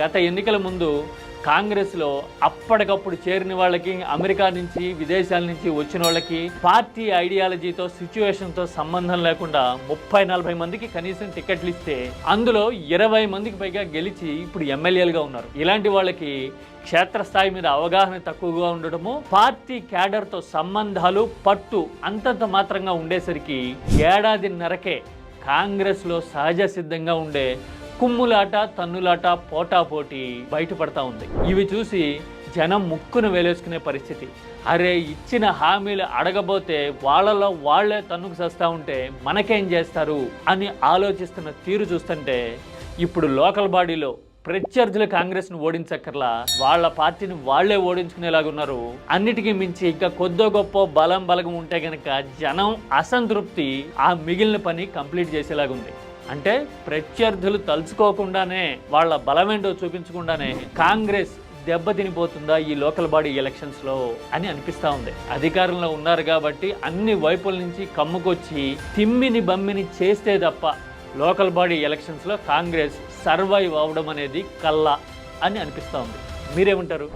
గత ఎన్నికల ముందు కాంగ్రెస్లో అప్పటికప్పుడు చేరిన వాళ్ళకి అమెరికా నుంచి విదేశాల నుంచి వచ్చిన వాళ్ళకి పార్టీ ఐడియాలజీతో సిచ్యువేషన్తో సంబంధం లేకుండా ముప్పై నలభై మందికి కనీసం టికెట్లు ఇస్తే అందులో ఇరవై మందికి పైగా గెలిచి ఇప్పుడు ఎమ్మెల్యేలుగా ఉన్నారు. ఇలాంటి వాళ్ళకి క్షేత్రస్థాయి మీద అవగాహన తక్కువగా ఉండడము పార్టీ క్యాడర్తో సంబంధాలు పట్టు అంతంత మాత్రంగా ఉండేసరికి ఏడాదిన్నరకే కాంగ్రెస్లో సహజ సిద్ధంగా ఉండే కుమ్ములాట తన్నులాట పోటాపోటీ బయటపడతా ఉంది. ఇవి చూసి జనం ముక్కును వేలేసుకునే పరిస్థితి. అరే ఇచ్చిన హామీలు అడగబోతే వాళ్ళలో వాళ్ళే తన్నుకు సస్తా ఉంటే మనకేం చేస్తారు అని ఆలోచిస్తున్న తీరు చూస్తుంటే ఇప్పుడు లోకల్ బాడీలో ప్రత్యర్థులు కాంగ్రెస్ను ఓడించక్కర్లా వాళ్ళ పార్టీని వాళ్ళే ఓడించుకునేలాగున్నారు. అన్నిటికీ మించి ఇంకా కొద్దో గొప్ప బలం బలగం ఉంటే గనక జనం అసంతృప్తి ఆ మిగిలిన పని కంప్లీట్ చేసేలాగుంది. అంటే ప్రత్యర్థులు తలుచుకోకుండానే వాళ్ళ బలమేంటో చూపించకుండానే కాంగ్రెస్ దెబ్బతినిపోతుందా ఈ లోకల్ బాడీ ఎలక్షన్స్లో అని అనిపిస్తా ఉంది. అధికారంలో ఉన్నారు కాబట్టి అన్ని వైపుల నుంచి కమ్ముకొచ్చి తిమ్మిని బమ్మిని చేస్తే తప్ప లోకల్ బాడీ ఎలక్షన్స్లో కాంగ్రెస్ సర్వైవ్ అవడం అనేది కల్లా అని అనిపిస్తా ఉంది. మీరేమంటారు?